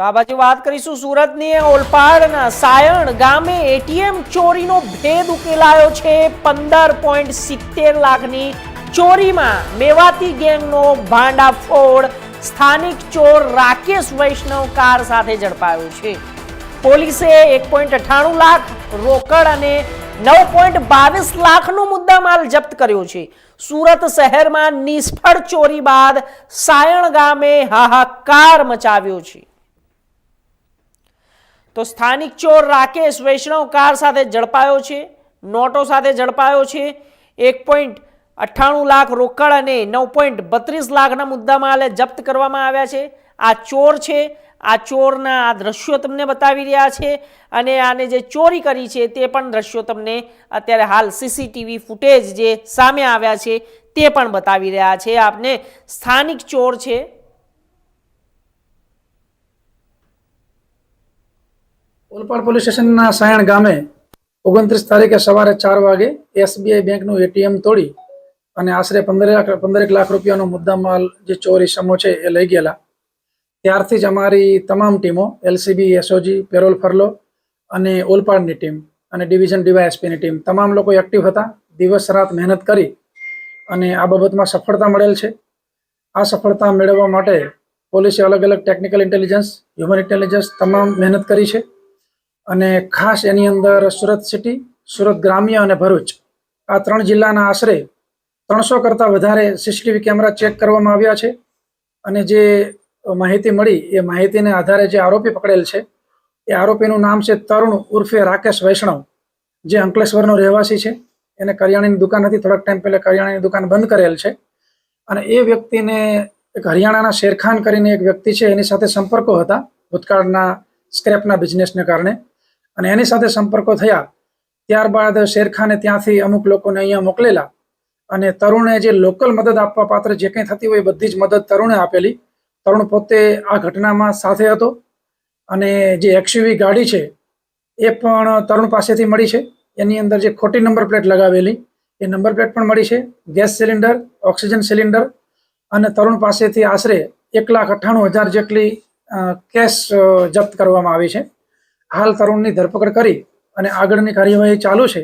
તો આ બાજુ વાત કરીશું સુરતની ઓલપાડના સાયણ ગામે એટીએમ ચોરીનો ભેદ ઉકેલાયો છે. પંદર પોઈન્ટ સિત્તેર લાખની ચોરીમાં મેવાતી ગેંગનો ભાંડાફોડ. સ્થાનિક ચોર રાકેશ વૈષ્ણવ કાર સાથે ઝડપાયો છે. પોલીસે એક પોઈન્ટ અઠ્ઠાણું લાખ રોકડ અને નવ પોઈન્ટ બાવીસ લાખનો મુદ્દામાલ જપ્ત કર્યો છે. સુરત શહેરમાં નિષ્ફળ ચોરી બાદ સાયણ ગામે હાહાકાર મચાવ્યો છે. તો સ્થાનિક ચોર રાકેશ વૈષ્ણવ કાર સાથે ઝડપાયો છે, નોટો સાથે ઝડપાયો છે. એક પોઈન્ટ અઠ્ઠાણું લાખ રોકડ અને નવ પોઈન્ટ બત્રીસ લાખના મુદ્દામાલ જપ્ત કરવામાં આવ્યા છે. આ ચોર છે, આ ચોરના આ દ્રશ્યો તમને બતાવી રહ્યા છે અને આને જે ચોરી કરી છે તે પણ દ્રશ્યો તમને અત્યારે હાલ સીસીટીવી ફૂટેજ જે સામે આવ્યા છે તે પણ બતાવી રહ્યા છે. આપને સ્થાનિક ચોર છે ઓલપાડ પોલીસ સ્ટેશનના સાયણ ગામે ઓગણત્રીસ તારીખે સવારે ચાર વાગે એસબીઆઈ બેંકનું એટીએમ તોડી અને આશરે પંદર પંદરેક લાખ રૂપિયાનો મુદ્દામાલ જે ચોરી સમો છે એ લઈ ગયેલા. ત્યારથી જ અમારી તમામ ટીમો, એલસીબી, એસઓજી, પેરોલ ફરલો અને ઓલપાડની ટીમ અને ડિવિઝન ડીવાયએસપીની ટીમ તમામ લોકો એક્ટિવ હતા. દિવસ રાત મહેનત કરી અને આ બાબતમાં સફળતા મળેલ છે. આ સફળતા મેળવવા માટે પોલીસે અલગ અલગ ટેકનિકલ ઇન્ટેલિજન્સ, હ્યુમન ઇન્ટેલિજન્સ તમામ મહેનત કરી છે. અને ખાસ એની અંદર સુરત સિટી, સુરત ગ્રામ્ય અને ભરૂચ આ ત્રણ જિલ્લાના આશરે ત્રણસો કરતાં વધારે સીસીટીવી કેમેરા ચેક કરવામાં આવ્યા છે. અને જે માહિતી મળી એ માહિતીને આધારે જે આરોપી પકડેલ છે, એ આરોપીનું નામ છે તરુણ ઉર્ફે રાકેશ વૈષ્ણવ, જે અંકલેશ્વરનો રહેવાસી છે. એને કરિયાણાની દુકાન હતી, થોડાક ટાઈમ પહેલાં કરિયાણાની દુકાન બંધ કરેલ છે. અને એ વ્યક્તિને એક હરિયાણાના શેરખાન કરીને એક વ્યક્તિ છે, એની સાથે સંપર્કો હતા ભૂતકાળના સ્ક્રેપના બિઝનેસને કારણે. અને એની સાથે સંપર્કો થયા. ત્યારબાદ શેરખાને ત્યાંથી અમુક લોકોને અહીંયા મોકલેલા અને તરુણે જે લોકલ મદદ આપવા પાત્ર જે કંઈ થતી હોય બધી જ મદદ તરુણે આપેલી. તરુણ પોતે આ ઘટનામાં સાથે હતો અને જે એક્સયુવી ગાડી છે એ પણ તરુણ પાસેથી મળી છે. એની અંદર જે ખોટી નંબર પ્લેટ લગાવેલી એ નંબર પ્લેટ પણ મળી છે. ગેસ સિલિન્ડર, ઓક્સિજન સિલિન્ડર અને તરુણ પાસેથી આશરે એક લાખ અઠ્ઠાણું હજાર જેટલી કેશ જપ્ત કરવામાં આવી છે. હાલ તરુણની ધરપકડ કરી અને આગળની કાર્યવાહી ચાલુ છે.